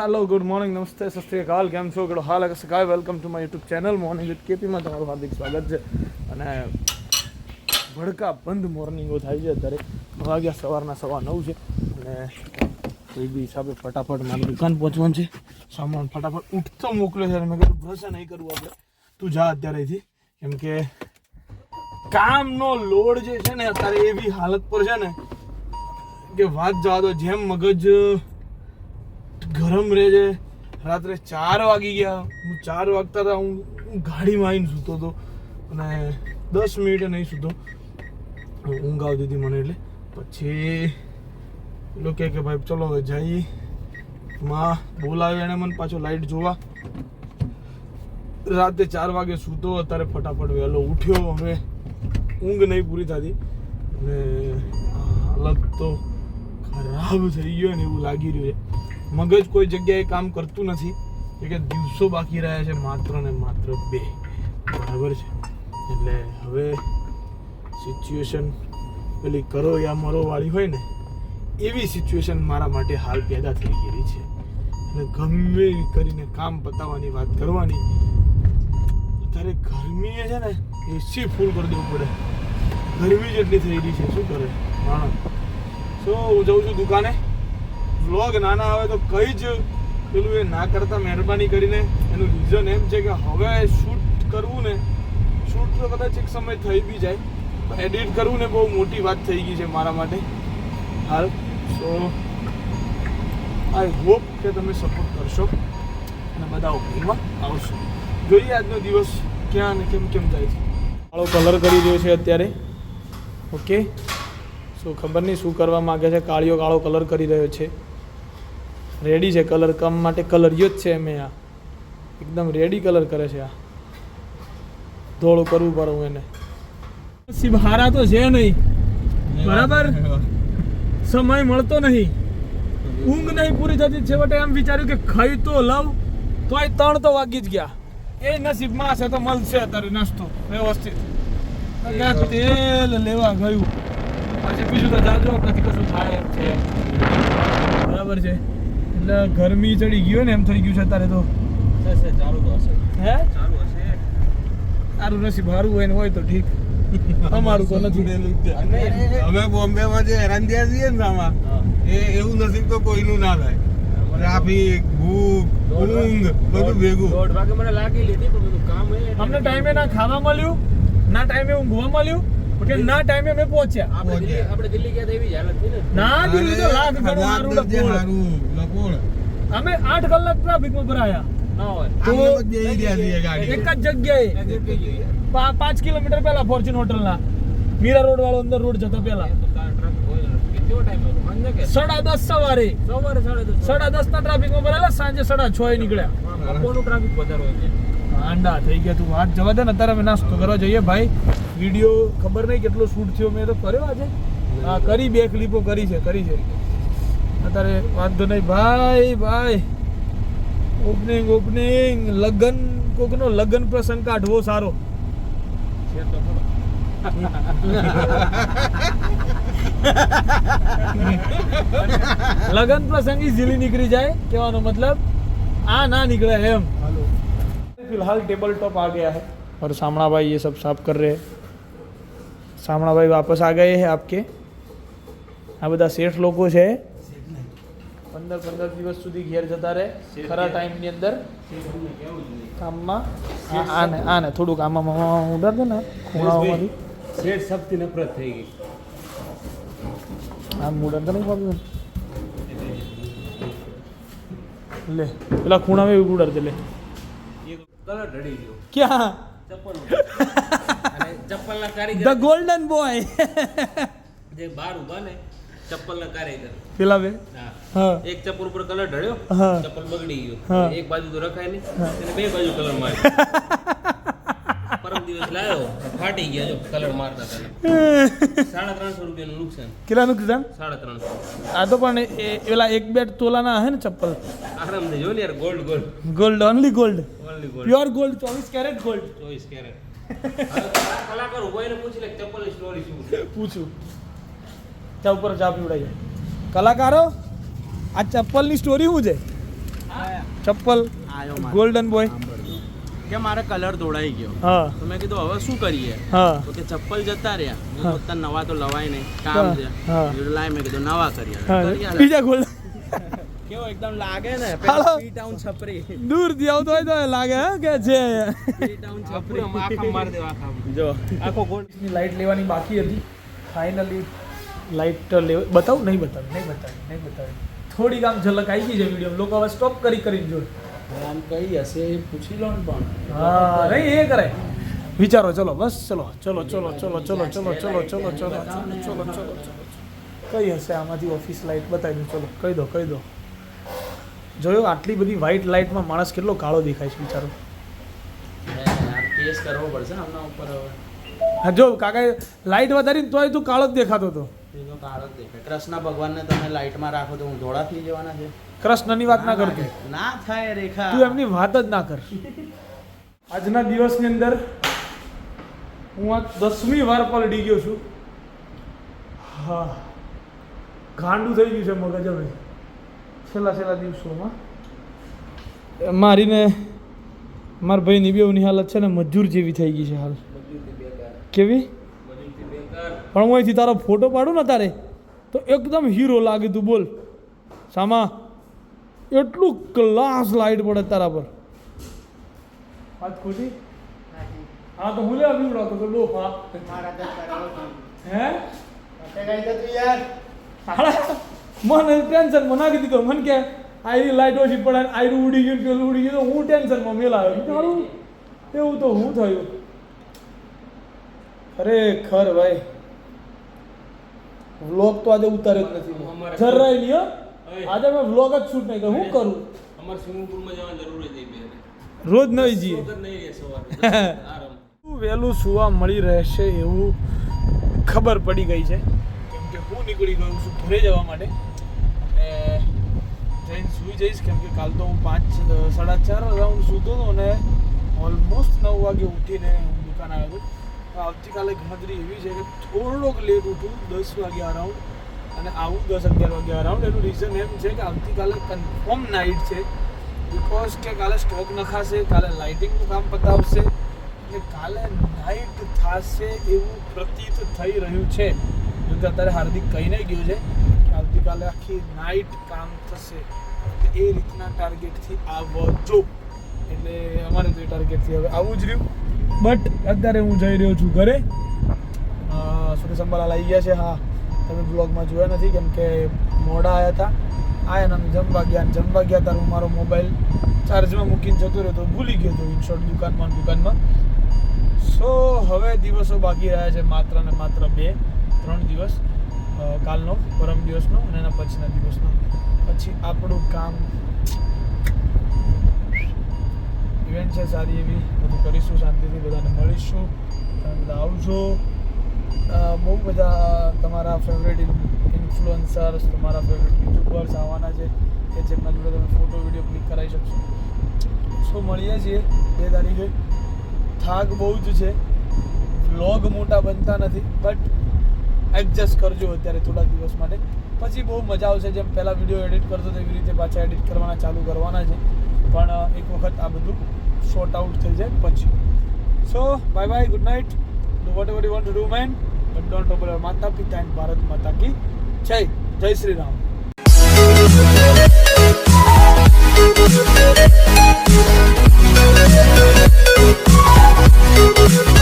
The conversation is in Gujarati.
હેલો ગુડ મોર્નિંગ નમસ્તે સસ્ત્રીકાલ કેમ છો કેડો હાલ સકાય welcome to my YouTube channel morning with કેપીમાં તમારું હાર્દિક સ્વાગત છે. અને ભડકા બંધ મોર્નિંગો થાય છે અત્યારે. વાગ્યા, સવારના સવા નવ છે. અને કોઈ બી હિસાબે ફટાફટ મારી દુકાન પહોંચવાનું છે. સામાન ફટાફટ ઉઠતો મોકલ્યો છે મેં કીધું ભરોસા નહીં કરવું આપણે. તું જા અત્યારેથી. કેમ કે કામનો લોડ જે છે ને, અત્યારે એવી હાલત પર છે ને, કે વાત જવા દો, જેમ મગજ ગરમ રહે છે. રાત્રે ચાર વાગી ગયા. હું ચાર વાગતા હતા. હું હું ગાડીમાં આવીને સૂતો હતો. અને દસ મિનિટે નહીં સૂતો. ઊંઘ આવતી હતી મને એટલે. પછી એટલું કહે કે, ભાઈ, ચલો હવે જઈએ. માં બોલાવ્યો એણે મને પાછો લાઈટ જોવા. રાતે ચાર વાગે સૂતો. અત્યારે ફટાફટ વહેલો ઉઠ્યો. હવે ઊંઘ નહીં પૂરી થતી. અને હાલત તો ખરાબ થઈ ગયો ને એવું લાગી રહ્યું છે. મગજ કોઈ જગ્યાએ કામ કરતું નથી. કે દિવસો બાકી રહ્યા છે, માત્ર ને માત્ર બે. બરાબર છે. એટલે હવે સિચ્યુએશન પેલી કરો યા મરો વાળી હોય ને, એવી સિચ્યુએશન મારા માટે હાલ પેદા થઈ ગયેલી છે. એટલે ગમે કરીને કામ પતાવવાની વાત કરવાની, અત્યારે ગરમી છે ને એસી ફૂલ કરી દેવું પડે. ગરમી જેટલી થઈ રહી છે, શું કરે? માણસ. સો હું જઉં છું દુકાને. વ્લોગ નાના આવે તો કઈ જ પેલું એ ના કરતા મહેરબાની કરીને. એનું રીઝન એમ છે કે હવે શૂટ કરવું ને શૂટ તો કદાચ એક સમય થઈ બી જાય. એડિટ કરવું ને બહુ મોટી વાત થઈ ગઈ છે મારા માટે. હાલ સો આઈ હોપ કે તમે સપોર્ટ કરશો. અને બધા ઓપનિંગમાં આવશો. જોઈએ આજનો દિવસ ક્યાં અને કેમ કેમ જાય છે. કાળો કલર કરી રહ્યો છે અત્યારે. ઓકે સો ખબર નહીં શું કરવા માગે છે. કાળિયો કાળો કલર કરી રહ્યો છે. રેડી છે કલર કામ માટે કલર જ છે મેં આ. એકદમ રેડી કલર કરે છે આ. ધોળું કરવું પડે હું એને. સિબહારા તો છે નહીં. બરાબર? સમય મળતો નહીં. ઊંઘ નહીં પૂરી થતી. છેવટે એમ વિચાર્યું કે ખાઈ તો લઉં તોય ત્રણ તો વાગી જ ગયા. એ નસીબમાં હશે તો મળશે અત્યારે નાસ્તો વ્યવસ્થિત. તેલ લેવા ગયું. પછી બીજું તો જાજો નથી કશું થાય છે. બરાબર છે. એટલે ગરમી ચડી ગયો ને એમ થઈ ગયું છે અત્યારે તો. હે? સારું નસીબ સારું હોય ને હોય તો ઠીક. અમારું તો નથી. અમે બોમ્બે માં જે હેરાન થયા છીએ ને આમાં એ એવું નસીબ તો કોઈનું ના થાય. ટ્રાફિક ભૂખ ઊંઘ બધું ભેગું. દોઢ વાગે મને લાગી લીધી પણ બધું કામ અમને ટાઈમે ના ખાવા મળ્યું? ના ટાઈમે ઊંઘવા મળ્યું? કે ના ટાઈમે અમે પહોંચ્યા. આપણે દિલ્હી આપણે દિલ્હી ગયા તો એવી જ હાલત થઈ ને. ના દિલ્હી તો લાખ ઘણો. સારું, લખોળ. અમે 8 કલાક ટ્રાફિકમાં ભરાયા. ના હોય. તો બેસી ગાડી. એક જ જગ્યાએ. પા- પાંચ કિલોમીટર પહેલા ફોર્ચ્યુન હોટલના મીરા રોડ વાળો અંદર રોડ જતો પહેલા. ટ્રાફિક ને. હતો? સાડા દસ સવારે. સવારે સાડા દસ. ના ટ્રાફિકમાં ભરેલા સાંજે સાડા છ એ નીકળ્યા. બપોરનું ટ્રાફિક વધારે હોય છે. આંડા થઈ ગયા તું. વાત જવા દે ને અત્યારે અમે નાસ્તો કરવા જઈએ. ભાઈ વીડિયો ખબર નહીં કેટલો શૂટ થયો મેં તો કર્યો આજે. હા કરી બે ક્લિપો કરી છે કરી છે. અત્યારે વાંધો નહીં. ભાઈ ભાઈ. ઓપનિંગ ઓપનિંગ લગ્ન કોકનો લગ્ન પ્રસંગ કાઢવો સારો. લગ્ન પ્રસંગી ઝીલી નીકળી જાય કહેવાનો મતલબ આ ના નીકળે એમ. फिलहाल टेबल टॉप आ गया है और सामना भाई ये सब साफ कर रहे સામણા ભાઈ વાપસ આ ગયે હે આપકે? આ બધા શેઠ લોકો છે. પંદર પંદર દિવસ સુધી ઘેર જતા રહે. ખરા ટાઈમની અંદર. કામમાં? આને આને થોડુંક આમાં ઉડાડ દે ને. ખૂણાઓમાંથી. શેઠ શક્તિ નફરત થઈ ગઈ. આમ ઉડાડ નહીં પાડું લે પેલા ખૂણામાં ઉડાડ દે લે. ક્યાં? ચપ્પલ ચપ્પલના કારીગર. ધ ગોલ્ડન બોય જે બાર ઊભા ને ચપ્પલના કારીગર. પેલા બે? હા. એક ચપ્પલ ઉપર કલર ઢળ્યો ચપ્પલ બગડી ગયો. એક બાજુ તો રખાય નહીં અને બે બાજુ કલર માર્યો. પરમ દિવસ લાવ્યો ફાટી ગયા જો કલર મારતા સાડા ત્રણસો રૂપિયાનું નુકસાન. કેટલા નુકસાન? સાડા ત્રણસો. આ તો પણ પેલા એક બે તોલાના હે ને ચપ્પલ? આરામ જો ને યાર gold gold gold only gold only gold pure gold ચોવીસ કેરેટ ગોલ્ડ ચોવીસ કેરેટ કલાકાર ઊભો એને પૂછી લે ચપ્પલની સ્ટોરી શું પૂછું. ત્યાં ઉપર ચા પીવડાવીએ કલાકારો આ ચપ્પલની સ્ટોરી શું છે? ચપ્પલ. ગોલ્ડન બોય કે મારે કલર દોડાઈ ગયો. તો મેં કીધું હવે શું કરીએ? તો કે ચપ્પલ જતા રહ્યા. મેં હા. કીધું, "અત્યારે નવા તો લવાય નહીં. કામ છે. હા. મેં કીધું, લાય મેં કીધું નવા કરીએ. બીજા ગોલ્ડન કેવો એકદમ લાગે ને. પી ટાઉન છપરી દૂરથી આવતો હોય તો લાગે હે કે છે પી ટાઉન છપરી આખા માર દેવા આખા જો આખો ગોલ્ડની લાઈટ લેવાની બાકી હતી ફાઇનલી લાઈટ લેવ બતાવું નહીં બતાવું નહીં બતાવું નહીં બતાવું થોડીક આમ ઝલક આવી ગઈ છે વીડિયો લોકો હવે સ્ટોપ કરી કરીને જો આમ કઈ હશે એ પૂછી લો ને પણ હા નહીં એ કરે વિચારો ચલો બસ ચલો ચલો ચલો ચલો ચલો ચલો ચલો ચલો ચલો ચલો ચલો ચલો કઈ હશે આમાંથી ઓફિસ લાઈટ બતાવી દઉં ચલો કહી દો કહી દો જોયો આટલી બધી વ્હાઇટ લાઇટમાં માણસ કેટલો કાળો દેખાય છે બિચારો. કેસ કરવો પડશે ને આમના ઉપર હવે. હા જો કાકા લાઇટ વધારી ને તોય તું કાળો જ દેખાતો હતો. એ તો કાળો જ દેખાય. કૃષ્ણ ભગવાનને તમે લાઇટમાં રાખો તો હું ધોળા થઈ જવાના છે. કૃષ્ણની વાત ના કરતો. ના થાય રેખા. તું એમની વાત જ ના કર. આજના દિવસની અંદર હું આ દસમી વાર પલડી ગયો છું. હા. ગાંડું થઈ ગયું છે મગજ હવે. છેલ્લા છેલ્લા દિવસોમાં? મારીને મારા ભાઈની બેઉની હાલત છે ને મજૂર જેવી થઈ ગઈ છે હાલ. કેવી? પણ હું અહીંથી તારો ફોટો પાડું ને તારે તો એકદમ હીરો લાગે તું બોલ. સામા એટલું ક્લાસ લાઈટ પડે તારા પર. વાત ખોટી? હા તો હું લેવા પીવડાવતો તો લો હા? હે હાલા, મને ટેન્શનમાં નાખી દીધો. મને કે આયરી લાઈટ ઓછી પડે આયરું ઉડી ગયું પેલું ઉડી ગયું હું ટેન્શનમાં મેલાયો. તારું? એવું તો હું થયું. ખરેખર ભાઈ. વ્લોગ તો આજે ઉતાર્યો જ નથી. જરાય નહીં આજે મેં વ્લોગ જ શૂટ નહીં કર્યો. હું કરું? અમારે સ્વિમિંગ પૂલમાં જવાની જરૂર જ નહીં રોજ નહીં જઈએ વહેલું સુવા મળી રહેશે એવું ખબર પડી ગઈ છે. કેમ કે હું નીકળી ગયો છું ઘરે જવા માટે. જઈને સૂઈ જઈશ. કેમ કે કાલ તો હું પાંચ સાડા ચાર રાઉન્ડ સૂતો હતો અને ઓલમોસ્ટ નવ વાગે ઉઠીને હું દુકાન આવ્યો હતો. આવતીકાલે ગણતરી એવી છે કે થોડોક લેટ ઉઠું, દસ વાગે અરાઉન્ડ અને આવું દસ અગિયાર વાગે અરાઉન્ડ એનું રીઝન એમ છે કે આવતીકાલે કન્ફર્મ નાઇટ છે. બિકોઝ કે કાલે સ્ટોક નખાશે કાલે લાઇટિંગનું કામ પતાવશે એટલે કાલે નાઇટ થશે એવું પ્રતીત થઈ રહ્યું છે. જો કે અત્યારે હાર્દિક કહીને ગયો છે. આવતીકાલે આખી નાઇટ કામ થશે. એ રીતના ટાર્ગેટથી આવજો. એટલે અમારે તો એ ટાર્ગેટથી હવે આવું જ રહ્યું. બટ અત્યારે હું જઈ રહ્યો છું ઘરે. સુરેશ અંબાલાલ આવી ગયા છે. હા, તમે બ્લોગમાં જોયા નથી કેમ કે મોડા આવ્યા હતા. આયા અમે જમવા ગયા અને જમવા ગયા. ત્યારે હું મારો મોબાઈલ ચાર્જમાં મૂકીને જતો રહ્યો તો ભૂલી ગયો હતો ઇનશોર્ટ દુકાનમાં દુકાનમાં. સો હવે દિવસો બાકી રહ્યા છે માત્ર ને માત્ર બે, ત્રણ દિવસ. કાલનો, પરમ દિવસનો અને એના પછીના દિવસનો. પછી આપણું કામ. ઇવેન્ટ છે સારી એવી, બધું કરીશું, શાંતિથી બધાને મળીશું. તમે બધા આવજો. બહુ બધા તમારા ફેવરેટ ઇન્ફ્લુઅન્સર્સ તમારા ફેવરેટ યુટ્યુબર્સ આવવાના છે કે જેમના જોડે તમે ફોટો વીડિયો ક્લિક કરાવી શકશો. સો મળીએ છીએ બે તારીખે. થાક બહુ જ છે. વ્લોગ મોટા બનતા નથી બટ એડજસ્ટ કરજો અત્યારે થોડા દિવસ માટે. પછી બહુ મજા આવશે જેમ પહેલાં વીડિયો એડિટ કરતો એવી રીતે પાછા એડિટ કરવાના, ચાલુ કરવાના છે. પણ એક વખત આ બધું શોર્ટ આઉટ થઈ જાય પછી. So bye bye good night do whatever you want to do man but don't over માતા પિતા એન્ડ ભારત માતા કી જય જય શ્રી રામ Thank you.